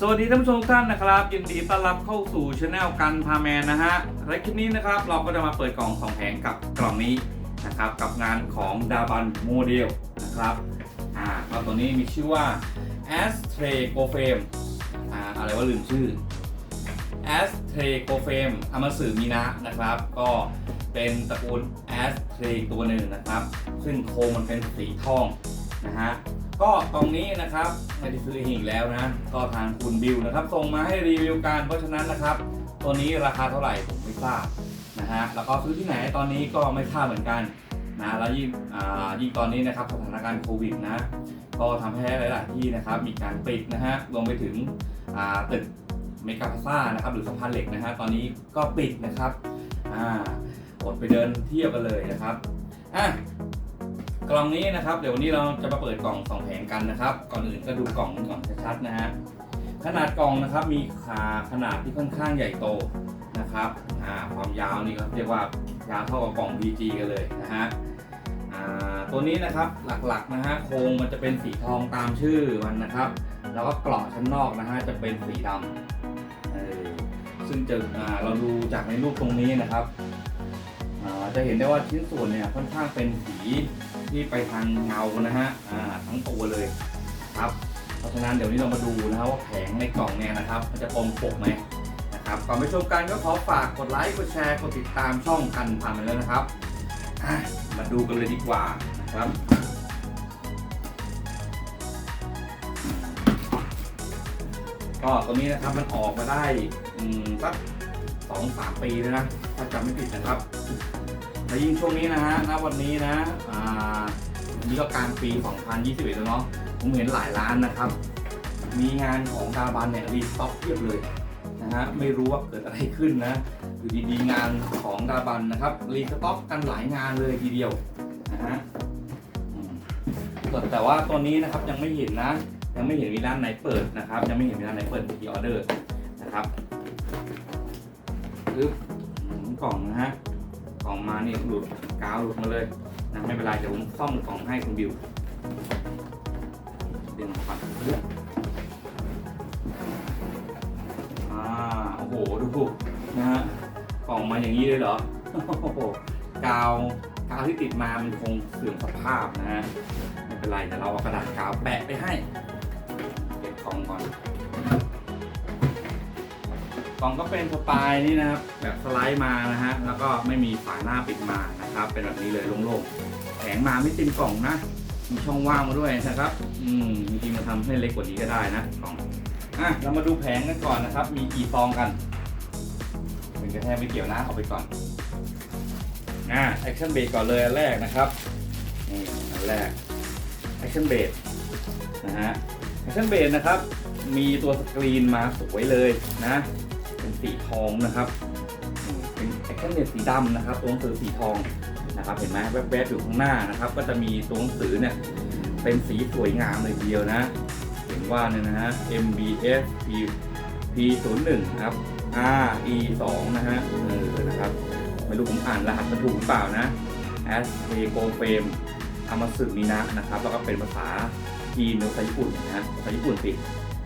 สวัสดีท่านผู้ชมทุกท่านนะครับยินดีต้อนรับเข้าสู่ช anel กันพาแมนนะฮะและคลิปนี้นะครับเราก็จะมาเปิดกล่องสองแผงกับกล่องนี้นะครับกับงานของดาบันโมเดลนะครับอ่าก็ตัวนี้มีชื่อว่า a s t r a g o f a m อ่าอะไรว่าลืมชื่อ a s t r a g o f a m อามาสึมินะนะครับ ก็เป็นตระกูล a s t r a ตัวหนึ่งนะครับ ซึ่งโครงมันเป็นสีทองนะฮะ ก็ตรงนี้นะครับไม่ได้ซื้อเองแล้วนะ ก็ทางคุณบิวนะครับส่งมาให้รีวิวกันเพราะฉะนั้นนะครับ ตัวนี้ราคาเท่าไหร่ผมไม่ทราบนะฮะแล้วก็ซื้อที่ไหนตอนนี้ก็ไม่ทราบเหมือนกันนะแล้วยิ่งยิ่งตอนนี้นะครับสถานการณ์โควิดนะก็ทำให้หลาย ๆ ที่นะครับมีการปิดนะฮะรวมไปถึงตึกเมกาพาซ่านะครับหรือสะพานเหล็กนะฮะตอนนี้ก็ปิดนะครับอดไปเดินเที่ยวกันเลยนะครับอะ กล่องนี้นะครับเดี๋ยววันนี้เราจะมาเปิดกล่องสองแผงกันนะครับ ก่อนอื่นก็ดูกล่องก่อนชัดๆนะฮะขนาดกล่องนะครับมีขาขนาดที่ค่อนข้างใหญ่โตนะครับอ่าความยาวนี่ก็เรียกว่ายาวเท่ากับกล่อง PG กันเลยนะฮะอ่าตัวนี้นะครับหลักๆนะฮะโครงมันจะเป็นสีทองตามชื่อมันนะครับ แล้วก็กรอบชั้นนอกนะฮะจะเป็นสีดำเออซึ่งจะเราดูจากในรูปตรงนี้นะครับจะเห็นได้ว่าชิ้นส่วนเนี่ยค่อนข้างเป็นสี ที่ไปทางเงานะฮะอ่าทั้งตัวเลยครับ เพราะฉะนั้นเดี๋ยวนี้เรามาดูนะครับว่าแผงในกล่องเนี่ยนะครับมันจะตรงปกไหมนะครับก่อนไปชมกันก็ขอฝากกดไลค์กดแชร์กดติดตามช่องกันผ่านไปแล้วนะครับมาดูกันเลยดีกว่านะครับก็ตัวนี้นะครับมันออกมาได้สักสองสามปีแล้วนะถ้าจำไม่ผิดนะครับ และยิ่งช่วงนี้นะฮะณวันนี้นะอ่าวันนี้ก็กลางปี 2021 แล้วเนาะผมเห็นหลายร้านนะครับ มีงานของดาบันเนี่ยรีสต็อกเพียบเลยนะฮะไม่รู้ว่าเกิดอะไรขึ้นนะอยู่ดีๆงานของดาบันนะครับรีสต็อกกันหลายงานเลยทีเดียวนะฮะแต่ว่าตัวนี้นะครับยังไม่เห็นนะยังไม่เห็นมีร้านไหนเปิดนะครับ ยังไม่เห็นมีร้านไหนเปิดมีออเดอร์นะครับปึ๊บกล่องนะฮะ กล่องมานี่หลุดกาวหลุดมาเลยนะไม่เป็นไรเดี๋ยวผมซ่อมกล่องให้คุณบิวดึงก่อนอ่าโอ้โหดูนะฮะกล่องมาอย่างนี้เลยเหรอโอ้โหกาวกาวที่ติดมามันคงเสื่อมสภาพนะฮะไม่เป็นไรเดี๋ยวเราเอากระดาษกาวแปะไปให้เก็บกล่องก่อน ของก็เป็นสไตล์นี้นะครับ แบบสไลด์มานะฮะ แล้วก็ไม่มีฝาหน้าปิดมานะครับ เป็นแบบนี้เลยโล่งๆแข็งมาไม่เต็มกล่องนะ มีช่องว่างมาด้วยนะครับ อืมจริงๆมาทำให้เล็กกว่านี้ก็ได้นะกล่องอะเรามาดูแผงกันก่อนนะครับ มีกี่ซองกันเป็นกระแทกไม่เกี่ยวนะเอาไปก่อนอ่าแอคชั่นเบรกก่อนเลยอันแรกนะครับนี่อันแรกแอคชั่นเบรกนะฮะแอคชั่นเบรกนะครับ มีตัวสกรีนมาสวยเลยนะ สีทองนะครับเป็นแอคชั่นเบรสีดำนะครับ ตัวหนังสือสีทองนะครับ เห็นไหมแวบๆอยู่ข้างหน้านะครับ ก็จะมีตัวหนังสือเนี่ยเป็นสีสวยงามเลยเดียวนะ เห็นว่าเนี่ยนะฮะ MBS P P01 นะครับ RE 2 นะฮะเออนะครับไม่รู้ผมอ่านรหัสมันถูกหรือเปล่านะ S A Go Frame อามาสึมินะนะครับ แล้วก็เป็นภาษาจีนหรือภาษาญี่ปุ่นนะฮะภาษาญี่ปุ่นสิ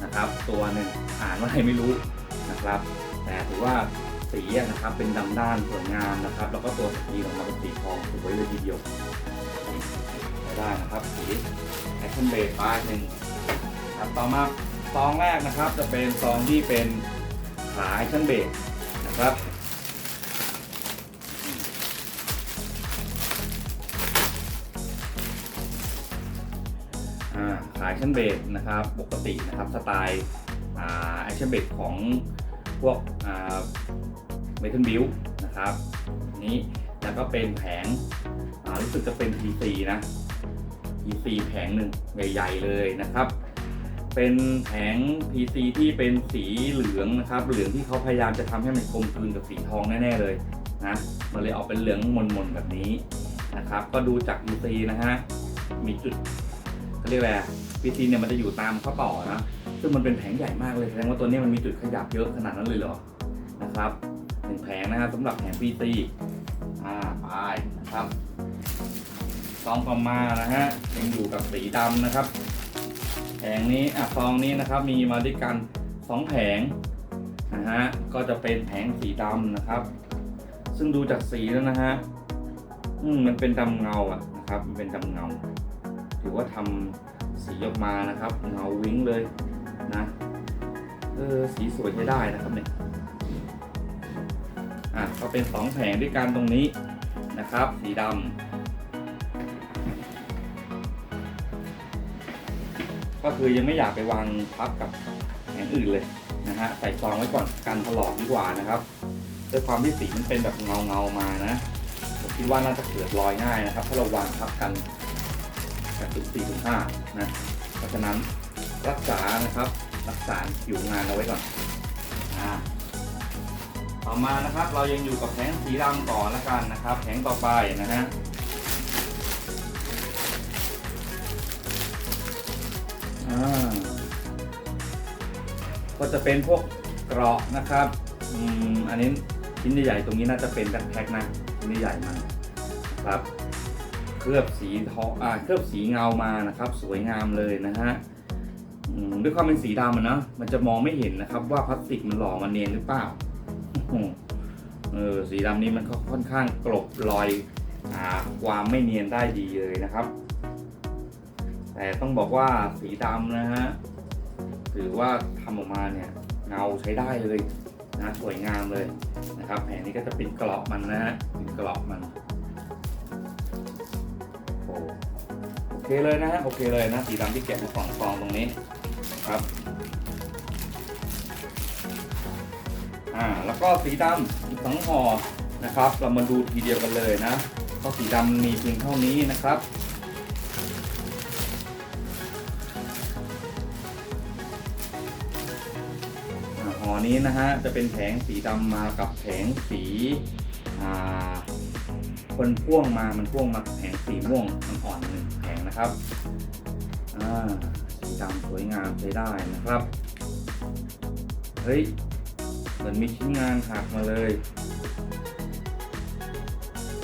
นะครับ ตัวหนึ่งอ่านว่าอะไรไม่รู้นะครับ แต่ถือว่าสีนะครับเป็นดำด้านสวยงามนะครับ แล้วก็ตัวสกรีออกมาเป็นสีทองสวยเลยทีเดียวได้นะครับสีแอคชั่นเบสป้ายหนึ่งครับต่อมาซองแรกนะครับ จะเป็นซองที่เป็นขาแอคชั่นเบสนะครับขายแอคชั่นเบสนะครับปกตินะครับสไตล์แอคชั่นเบสของ พวกเมทัลบิวนะครับนี้แล้วก็เป็นแผงรู้สึกจะเป็น PC นะ PC แผงหนึ่งใหญ่ๆเลยนะครับ เป็นแผง PC ที่เป็นสีเหลืองนะครับ เหลืองที่เขาพยายามจะทำให้มันกลมกลืนกับสีทองแน่ๆเลยนะมันเลยออกเป็นเหลืองมนๆแบบนี้นะครับ ก็ดูจาก PC นะฮะมีจุดเขาเรียกอะไรพีซีเนี่ยมันจะอยู่ตามข้อต่อนะ ซึ่งมันเป็นแผงใหญ่มากเลยแสดงว่าตัวนี้มันมีจุดขยับเยอะขนาดนั้นเลยเหรอนะครับหนึ่งแผงนะครับสำหรับแผงพีซีอ่าไปนะครับซองต่อมานะฮะยังอยู่กับสีดำนะครับ แผงนี้อะซองนี้นะครับมีมาด้วยกันสองแผงนะฮะก็จะเป็นแผงสีดำนะครับ ซึ่งดูจากสีแล้วนะฮะอืมมันเป็นดำเงาอะนะครับ มันเป็นดำเงา ถือว่าทำสีออกมานะครับเงาวิ้งเลย นะเออสีสวยใช้ได้นะครับเนี่ยอะก็เป็นสองแผงด้วยกันตรงนี้นะครับ สีดำก็คือยังไม่อยากไปวางทับกับแผงอื่นเลยนะฮะใส่ซองไว้ก่อนกันถลอกดีกว่านะครับด้วยความที่สีมันเป็นแบบเงาเงามานะผมคิดว่าน่าจะเกิดรอยง่ายนะครับ ถ้าเราวางทับกันแบบถึงสี่ถึงห้านะเพราะฉะนั้น รักษานะครับ รักษาผิวงานเอาไว้ก่อนอ่าต่อมานะครับเรายังอยู่กับแผงสีดำก่อนละกันนะครับ แผงต่อไปนะฮะก็จะเป็นพวกเกราะนะครับอืมอันนี้ชิ้นใหญ่ๆตรงนี้น่าจะเป็นกันแท็กนะชิ้นใหญ่มันครับ เคลือบสีทองอ่าเคลือบสีเงามานะครับ สวยงามเลยนะฮะ ด้วยความเป็นสีดำอะเนาะมันจะมองไม่เห็นนะครับ ว่าพลาสติกมันหล่อมันเนียนหรือเปล่าเออสีดำนี้มันก็ค่อนข้างกลบรอยอ่าความไม่เนียนได้ดีเลยนะครับ แต่ต้องบอกว่าสีดำนะฮะถือว่าทำออกมาเนี่ยเงาใช้ได้เลยนะสวยงามเลยนะครับแผงนี้ก็จะเป็นกราะมันนะฮะเป็นกราะมันโอเคเลยนะฮะโอเคเลยนะสีดำที่แกะมาสองฟองตรงนี้ ครับอ่าแล้วก็สีดำอีกสองห่อนะครับ เรามาดูทีเดียวกันเลยนะก็สีดำมีเพียงเท่านี้นะครับห่อนี้นะฮะจะเป็นแผงสีดำมากับแผงสีอ่าคนพ่วงมามันพ่วงมาแผงสีม่วงมันอ่อนหนึ่งแผงนะครับอ่า ดำสวยงามใช้ได้นะครับ เฮ้ย เหมือนมีชิ้นงานหักมาเลย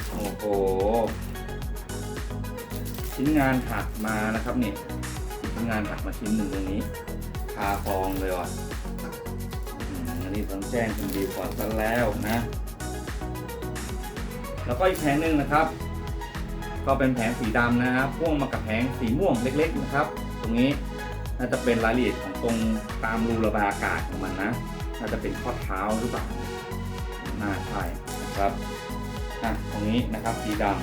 โอ้โห ชิ้นงานหักมานะครับเนี่ยชิ้นงานหักมาชิ้นหนึ่งตรงนี้คาฟองเลยว่ะอันนี้ต้องแจ้งคุณดีก่อนซะแล้วนะ แล้วก็อีกแผงหนึ่งนะครับ ก็เป็นแผงสีดำนะครับพ่วงมากับแผงสีม่วงเล็ก ๆ นะครับ ตรงนี้ น่าจะเป็นรายละเอียดของตรงตามรูระบายอากาศของมันนะ น่าจะเป็นข้อเท้าหรือเปล่าน่าใช่นะครับอะตรงนี้นะครับสีดำ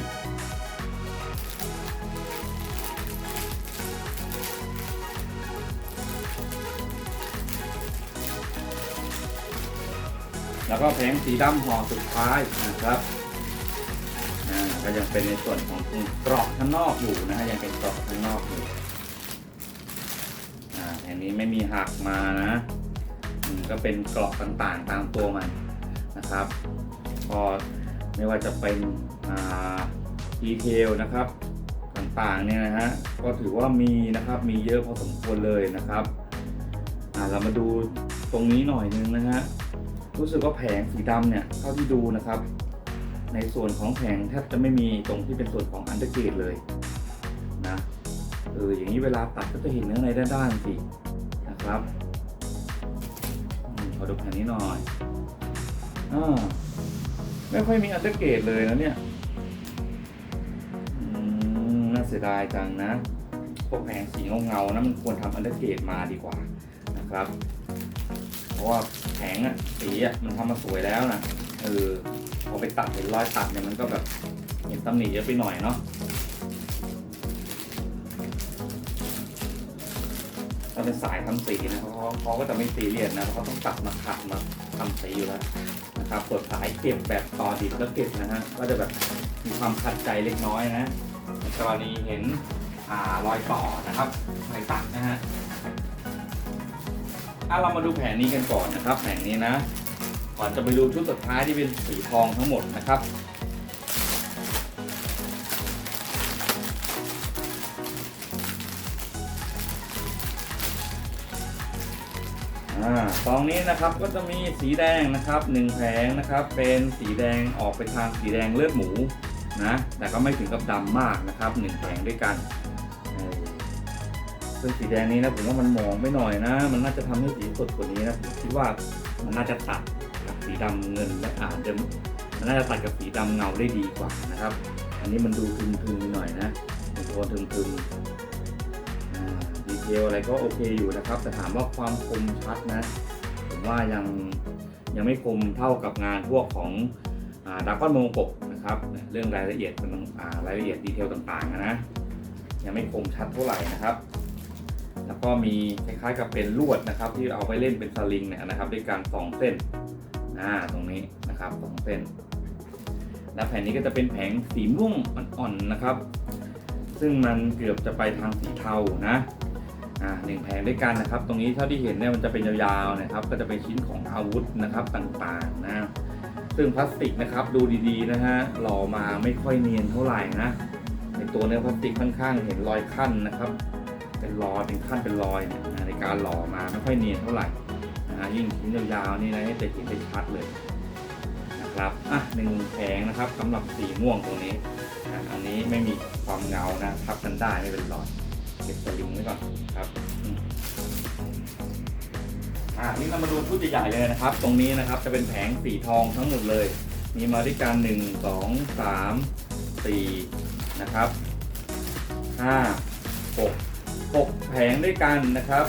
แล้วก็แผงสีดำห่อสุดท้ายนะครับก็ยังเป็นในส่วนของกรอบข้างนอกอยู่นะฮะยังเป็นกรอบข้างนอกอยู่ นี้ไม่มีหักมานะอืมก็เป็นกรอบต่างๆ ตามตัวมันนะครับพอไม่ว่าจะเป็นดีเทลนะครับต่างๆเนี่ยนะฮะก็ถือว่ามีนะครับมีเยอะพอสมควรเลยนะครับอ่าเรามาดูตรงนี้หน่อยนึงนะฮะรู้สึกว่าแผงสีดำเนี่ยเท่าที่ดูนะครับ ในส่วนของแผงแทบจะไม่มีตรงที่เป็นส่วนของอันเดอร์เกรดเลยนะเอออย่างนี้เวลาตัดก็จะเห็นเนื้อในด้านๆสิ ครับอมขอดูแผงนี้หน่อยอ่าไม่ค่อยมีอันเดอร์เกรดเลยนะเนี่ยอืมน่าเสียดายจังนะพวกแผงสีเงาๆนะมันควรทำอันเดอร์เกรดมาดีกว่านะครับ เพราะว่าแผงอะสีอะมันทำมาสวยแล้วนะเออพอไปตัดเห็นรอยตัดเนี่ยมันก็แบบเห็นตำหนิเยอะไปหน่อยเนาะ ถ้าเป็นสายทำสีนะเขาเขาก็จะไม่ซีเรียสนะเพราะเขาต้องตัดมาขัดมาทำสีอยู่แล้วนะครับกดสายเก็บแบบต่อดิบแล้วเก็บนะฮะก็จะแบบมีความขัดใจเล็กน้อยนะกรณีเห็นอ่ารอยต่อนะครับรอยตัดนะฮะอะเรามาดูแผนนี้กันก่อนนะครับ แผนนี้นะก่อนจะไปดูชุดสุดท้ายที่เป็นสีทองทั้งหมดนะครับ ซองนี้นะครับก็จะมีสีแดงนะครับหนึ่งแผงนะครับเป็นสีแดงออกไปทางสีแดงเลือดหมูนะแต่ก็ไม่ถึงกับดำมากนะครับหนึ่งแผงด้วยกันซึ่งสีแดงนี้นะผมว่ามันมองไปหน่อยนะ มันน่าจะทำให้สีสดกว่านี้นะผมคิดว่ามันน่าจะตัดกับสีดำเงินและอาจจะมันน่าจะตัดกับสีดำเงาได้ดีกว่านะครับ อันนี้มันดูทึมๆหน่อยนะเป็นโทนทึมๆ เทลอะไรก็โอเคอยู่นะครับ แต่ถามว่าความคมชัดนะ ผมว่ายังยังไม่คมเท่ากับงานพวกของดากอนโมกบนะครับ เรื่องรายละเอียดมันรายละเอียดดีเทลต่างๆอะนะยังไม่คมชัดเท่าไหร่นะครับ แล้วก็มีคล้ายๆกับเป็นลวดนะครับ ที่เอาไปเล่นเป็นสลิงเนี่ยนะครับด้วยการสองเส้นอ่าตรงนี้นะครับสองเส้น และแผ่นนี้ก็จะเป็นแผงสีม่วงอ่อนๆนะครับ ซึ่งมันเกือบจะไปทางสีเทานะ อ่าหนึ่งแผงด้วยกันนะครับ ตรงนี้เท่าที่เห็นเนี่ยมันจะเป็นยาวๆนะครับ ก็จะเป็นชิ้นของอาวุธนะครับต่างๆนะ ซึ่งพลาสติกนะครับดูดีๆนะฮะหล่อมาไม่ค่อยเนียนเท่าไหร่นะ ในตัวเนื้อพลาสติกค่อนข้างเห็นรอยขั้นนะครับ เป็นรอยเป็นขั้นเป็นรอยเนี่ยในการหล่อมาไม่ค่อยเนียนเท่าไหร่นะฮะยิ่งชิ้นยาวๆนี่นะจะเห็นได้ชัดเลยนะครับอะหนึ่งแผงนะครับสำหรับสีม่วงตรงนี้อันนี้ไม่มีความเงานะทับกันได้ไม่เป็นรอย เก็บสลิงไว้ก่อนครับอืมอะนี่เรามาดูชุดใหญ่ๆเลยนะครับ ตรงนี้นะครับจะเป็นแผงสีทองทั้งหมดเลย มีมาด้วยกันหนึ่งสองสามสี่นะครับห้าหกหกแผงด้วยกันนะครับ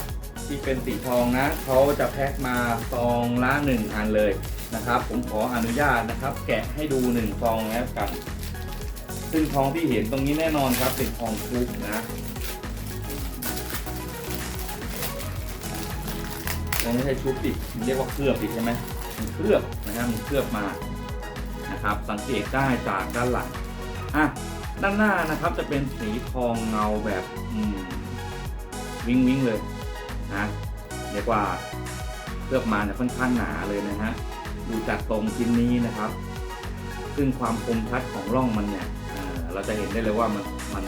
ที่เป็นสีทองนะเขาจะแพ็คมาซองละหนึ่งอันเลยนะครับ ผมขออนุญาตนะครับ แกะให้ดูหนึ่งซองแล้วกัน ซึ่งทองที่เห็นตรงนี้แน่นอนครับเป็นทองคุกนะ มันไม่ใช่ชุบดิมันเรียกว่าเคลือบดิดใช่ไหมมันเคลือบนะฮะมันเคลือบมานะครับ สังเกตได้จากด้านหลังอะด้านหน้านะครับจะเป็นสีทองเงาแบบวิงวิงเลยนะเรียกว่าเคลือบมาเนี่ยค่อนข้างหนาเลยนะฮะดูจากตรงชิ้นนี้นะครับ ซึ่งความคมชัดของร่องมันเนี่ยเราจะเห็นได้เลยว่ามันมัน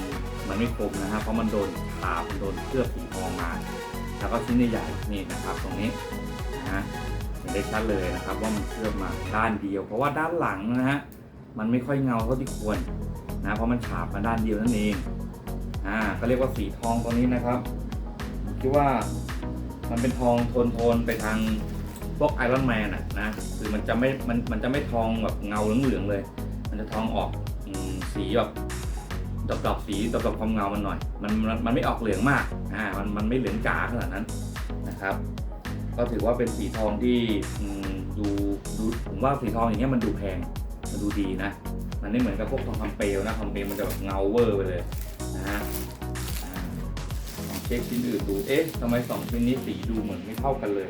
มันไม่คมนะฮะเพราะมันโดนถาบมันโดนเคลือบสีทองมา แล้วก็ชิ้นใหญ่ๆนี่นะครับตรงนี้นะฮะเห็นได้ชัดเลยนะครับว่ามันเคลือบมาด้านเดียว เพราะว่าด้านหลังนะฮะมันไม่ค่อยเงาเท่าที่ควรนะเพราะมันฉาบมาด้านเดียวนั่นเองอ่าก็เรียกว่าสีทองตัวนี้นะครับคิดว่ามันเป็นทองโทนโทนไปทางพวกไอรอนแมนอะนะคือมันจะไม่มันมันจะไม่ทองแบบเงาเหลืองๆเลย มันจะทองออกอสีแบบ ดอกดอกๆสีดอกดอกๆความเงามันหน่อยมันมันมันไม่ออกเหลืองมากอ่ามันมันไม่เหลืองจ๋าขนาดนั้นนะครับ ก็ถือว่าเป็นสีทองที่ดูดูผมว่าสีทองอย่างเงี้ยมันดูแพงมันดูดีนะ มันไม่เหมือนกับพวกทองคำเปลวนะทองคำเปลวมันจะแบบเงาเวอร์ไปเลยนะฮะอ่าลองเช็คชิ้นอื่นดู เอ๊ะทำไมสองชิ้นนี้สีดูเหมือนไม่เท่ากันเลย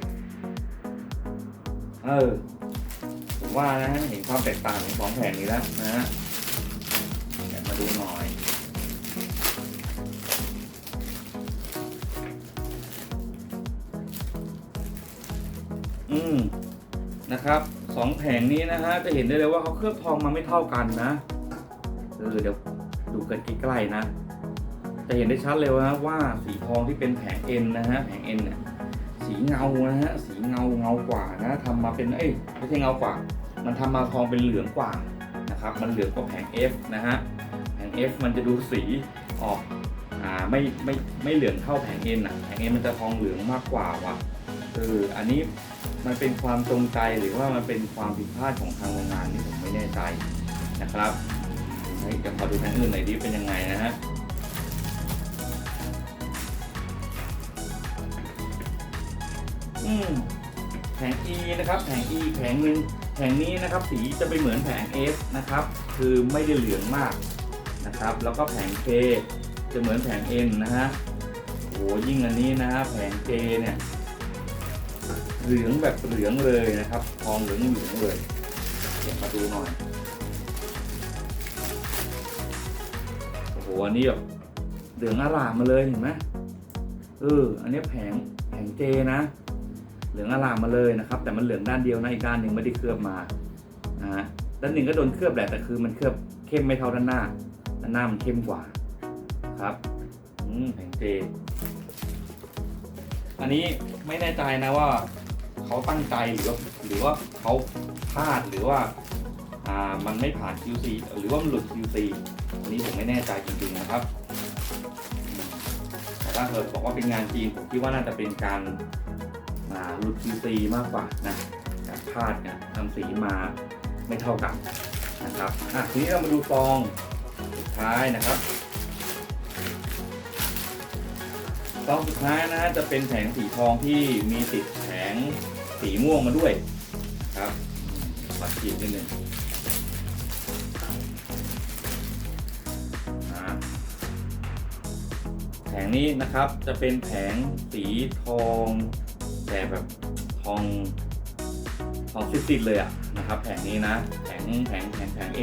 เออ ผมว่านะเห็นความแตกต่างของสองแผงนี้แล้วนะฮะแกะมาดูหน่อย นะครับสองแผงนี้นะฮะจะเห็นได้เลยว่าเขาเคลือบทองมาไม่เท่ากันนะเออเดี๋ยวดูกันใกล้ๆนะ จะเห็นได้ชัดเลยว่าว่าสีทองที่เป็นแผงเอ็นนะฮะแผงเอ็นเนี่ยสีเงานะฮะสีเงาเงากว่านะทำมาเป็นเอ้ยไม่ใช่เงากว่า มันทำมาทองเป็นเหลืองกว่านะครับมันเหลืองกว่าแผง F นะฮะแผง F มันจะดูสีออกอ่าไม่ไม่ไม่เหลืองเท่าแผงเอ็นอะแผงเอ็นมันจะทองเหลืองมากกว่าว่ะ เอออันนี้มันเป็นความจงใจหรือว่ามันเป็นความผิดพลาดของทางโรงงานนี่ผมไม่แน่ใจนะครับเฮ้ยจะขอดูแผงอื่นหน่อยดิเป็นยังไงนะฮะอืมแผง E นะครับแผง E แผงหนึ่งแผงนี้นะครับสีจะไปเหมือนแผง F นะครับ คือไม่ได้เหลืองมากนะครับ แล้วก็แผง K จะเหมือนแผง N นะฮะโอ้ยิ่งอันนี้นะฮะแผง K เนี่ย เหลืองแบบเหลืองเลยนะครับ ทองเหลืองเหลืองเลยเดี๋ยวมาดูหน่อยโอ้โหอันนี้แบบเหลืองอร่ามมาเลยเห็นไหมเอออันนี้แผงแผงเจนะ เหลืองอร่ามมาเลยนะครับ แต่มันเหลืองด้านเดียวนะอีกด้านหนึ่งไม่ได้เคลือบมานะฮะด้านหนึ่งก็โดนเคลือบแหละแต่คือมันเคลือบเข้มไม่เท่าด้านหน้าด้านหน้ามันเข้มกว่าครับอืมแผงเจอันนี้ไม่แน่ใจนะว่า เขาตั้งใจหรือว่าหรือว่าเขาพลาดหรือว่าอ่ามันไม่ผ่าน QC หรือว่ามันหลุด QC อันนี้ผมไม่แน่ใจจริงๆนะครับอืมถ้าเกิดบอกว่าเป็นงานจีนผมคิดว่าน่าจะเป็นการหลุด QC มากกว่านะการพลาดเนี่ยทำสีมาไม่เท่ากันนะครับอะทีนี้เรามาดูซองสุดท้ายนะครับซองสุดท้ายนะจะเป็นแผงสีทองที่มีติดแผง สีม่วงมาด้วยครับปัดจีนนิดนึงแผงนี้นะครับจะเป็นแผงสีทองแต่แบบทองทองซิดๆเลยอะนะครับแผงนี้นะแผงแผงแผงแผง A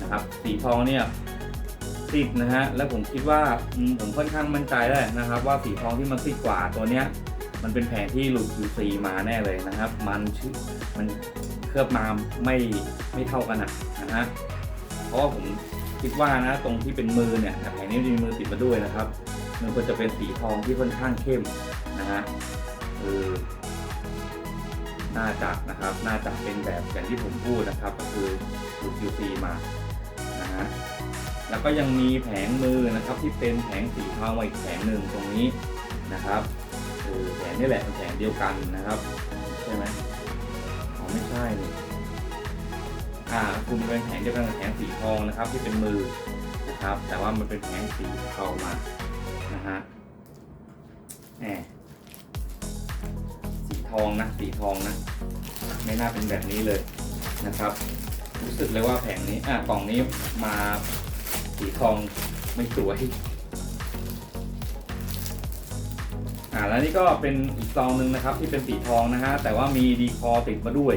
นะครับสีทองเนี่ยติดนะฮะแล้วผมคิดว่าผมค่อนข้างมั่นใจได้นะครับ ว่าสีทองที่มันซิดกว่าตัวเนี้ย มันเป็นแผงที่หลุด QC มาแน่เลยนะครับ มันชื่อมันเคลือบมาไม่ไม่เท่ากันอะนะฮะเพราะว่าผมคิดว่านะตรงที่เป็นมือเนี่ยแผงนี้มีมือติดมาด้วยนะครับ มันควรจะเป็นสีทองที่ค่อนข้างเข้มนะฮะคือน่าจะนะครับน่าจะเป็นแบบอย่างที่ผมพูดนะครับ ก็คือหลุดู QC มานะฮะแล้วก็ยังมีแผงมือนะครับที่เป็นแผงสีเทาอีกแผงหนึ่งตรงนี้นะครับ แผงนี่แหละเป็นแผงเดียวกันนะครับ ใช่ไหมอ๋อไม่ใช่นี่อ่าคุณเป็นแผงเดียวกันกับแผงสีทองนะครับ ที่เป็นมือนะครับ แต่ว่ามันเป็นแผงสีเทามานะฮะแหมสีทองนะสีทองนะ ไม่น่าเป็นแบบนี้เลยนะครับ รู้สึกเลยว่าแผงนี้อะกล่องนี้มาสีทองไม่สวย อ่าแล้วนี่ก็เป็นอีกซองหนึ่งนะครับที่เป็นสีทองนะฮะแต่ว่ามีดีคอติดมาด้วย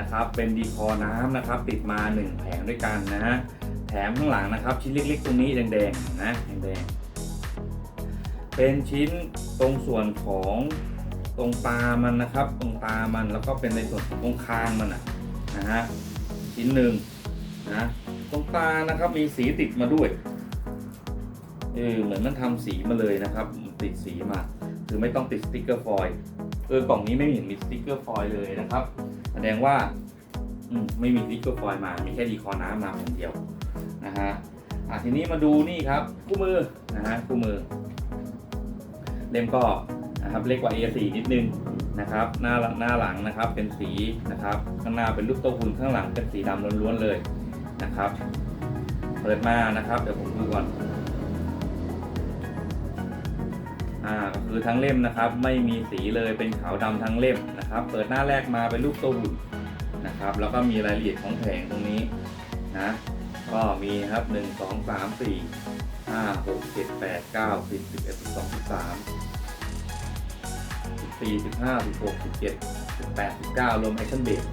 นะครับเป็นดีคอน้ำนะครับติดมา 1 แผงด้วยกันนะฮะแถมข้างหลังนะครับ ชิ้นเล็กๆ ตรงนี้แดงๆนะแดงๆเป็นชิ้นตรงส่วนของตรงตามันนะครับ ตรงตามันแล้วก็เป็นในส่วนของตรงคางมันอะนะฮะชิ้นหนึ่งนะตรงตานะครับมีสีติดมาด้วยเออเหมือนมันทำสีมาเลยนะครับ ติดสีมา คือไม่ต้องติดสติกเกอร์ฟอยล์เออกล่องนี้ไม่เห็นมีสติกเกอร์ฟอยล์เลยนะครับ แสดงว่าอมไม่มีสติกเกอร์ฟอยล์มา มีแค่ดีคอน้ำมาอย่างเดียวนะฮะอะทีนี้มาดูนี่ครับคู่มือนะฮะคู่มือ เล่มก็นะครับเล็กกว่า A4 นิดนึงนะครับ หน้าหน้าหลังนะครับเป็นสีนะครับ ข้างหน้าเป็นรูปต๊ะหุ่นข้างหลังเป็นสีดำล้วนๆเลยนะครับ เปิดมานะครับ เดี๋ยวผมดูก่อน อ่าก็คือทั้งเล่มนะครับ ไม่มีสีเลยเป็นขาวดำทั้งเล่มนะครับ เปิดหน้าแรกมาเป็นรูปต๊ะหุ่นนะครับ แล้วก็มีรายละเอียดของแผงตรงนี้นะ ก็มีครับหนึ่งสองสามสี่ห้าหกเจ็ดแปดเก้าสิบเอ็ดสิบสองสิบสามสิบสี่สิบห้าสิบหกสิบเจ็ดสิบแปดสิบเก้ารวมแอคชั่นเบร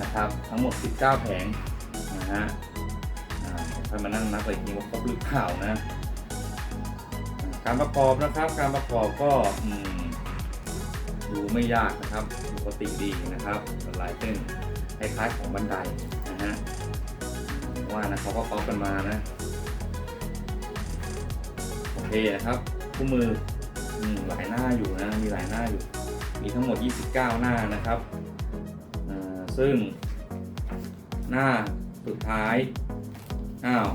นะครับ ทั้งหมดสิบเก้าแผงนะฮะอ่าถ้ามานั่งนับไปอีกทีว่าครบหรือเปล่านะ การประกอบนะครับการประกอบก็ดูไม่ยากนะครับปกติดีนะครับลายเส้นคล้ายๆของบันไดนะฮะว่านะเขาก็เคาะกันมานะโอเคนะครับคู่มืออมหลายหน้าอยู่นะมีหลายหน้าอยู่ มีทั้งหมด 29 หน้านะครับซึ่งหน้าสุดท้ายอ้าว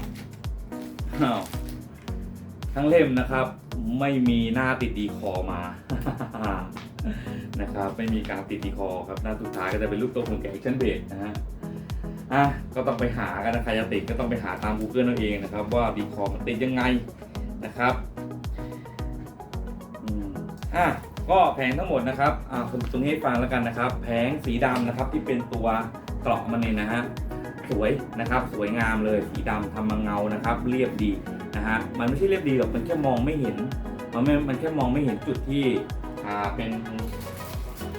อ้าว ทั้งเล่มนะครับ ไม่มีหน้าติดดีคอมา นะครับ ไม่มีการติดดีคอครับ หน้าสุดท้ายก็จะเป็นรูปตัวหุ่นแกะ action b a s นะฮะอะก็ต้องไปหากันนะใครจะติดก็ต้องไปหาตาม Google นั่นเองนะครับ ว่าดีคอมันติดยังไงนะครับอะก็แผงทั้งหมดนะครับอ่าผมตรงนี้ฟังแล้วกันนะครับ แผงสีดำนะครับที่เป็นตัวเกราะมันเนี่ยนะฮะ สวยนะครับ สวยงามเลยสีดำทำมาเงานะครับ เรียบดีนะฮะมันไม่ใช่เรียบดีหรอกมันแค่มองไม่เห็น มันไม่มันแค่มองไม่เห็นจุดที่อ่าเป็น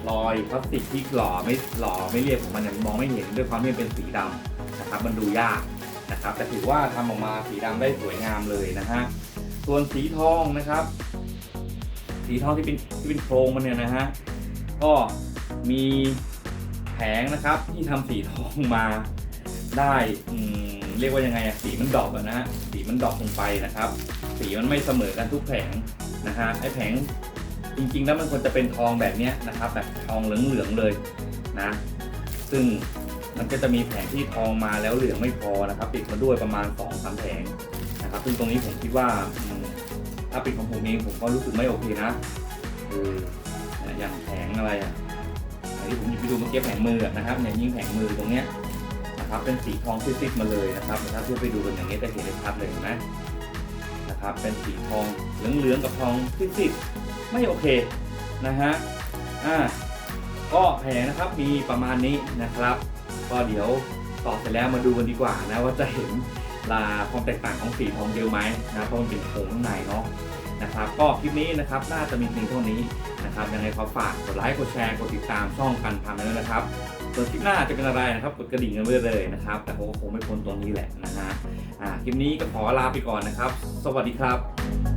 รอยพลาสติกที่หล่อไม่หล่อไม่เรียบของมันเนี่ยมองไม่เห็นด้วยความที่เป็นสีดำนะครับ มันดูยากนะครับแต่ถือว่าทำออกมาสีดำได้สวยงามเลยนะฮะส่วนสีทองนะครับ สีทองที่เป็นที่เป็นโครงมันเนี่ยนะฮะก็มีแผงนะครับที่ทำสีทองมา ได้อืมเรียกว่ายังไงอะสีมันดรอกอะนะฮะสีมันดรอกลงไปนะครับ สีมันไม่เสมอกันทุกแผงนะฮะไอแผงจริงๆแล้วมันควรจะเป็นทองแบบเนี้ยนะครับ แบบทองเหลืองๆเลยนะ ซึ่งมันก็จะมีแผงที่ทองมาแล้วเหลืองไม่พอนะครับติดมาด้วยประมาณ2อสามแผงนะครับ ซึ่งตรงนี้ผมคิดว่าถ้าเป็นของผมเองผมก็รู้สึกไม่โอเคนะเออเนี่ยอย่างแผงอะไรอะที่ผมหยิบไปดูเมื่อกี้แผงมือนะครับเนี่ยยิ่งแผงมือตรงเนี้ย นะครับ เป็นสีทองซิดๆมาเลยนะครับถ้าเทียบไปดูกันอย่างนี้จะเห็นได้ชัดเลยเห็นไหมนะครับ เป็นสีทองเหลืองๆกับทองซิดๆไม่โอเคนะฮะอ่าก็แผงนะครับมีประมาณนี้นะครับ ก็เดี๋ยวต่อเสร็จแล้วมาดูกันดีกว่านะว่าจะเห็นลาความแตกต่างของสีทองเยอะไหมนะเพราะมันเป็นโครงข้างในเนาะนะครับ ก็คลิปนี้นะครับน่าจะมีเพียงเท่านี้นะครับยังไงขอฝากกดไลค์กดแชร์กดติดตามช่องกันทำไปด้วยนะครับ ส่วนคลิปหน้าจะเป็นอะไรนะครับกดกระดิ่งกันไว้เลยนะครับ แต่ผมก็คงไม่พ้นตรงนี้แหละนะฮะคลิปนี้ก็ขอลาไปก่อนนะครับ สวัสดีครับ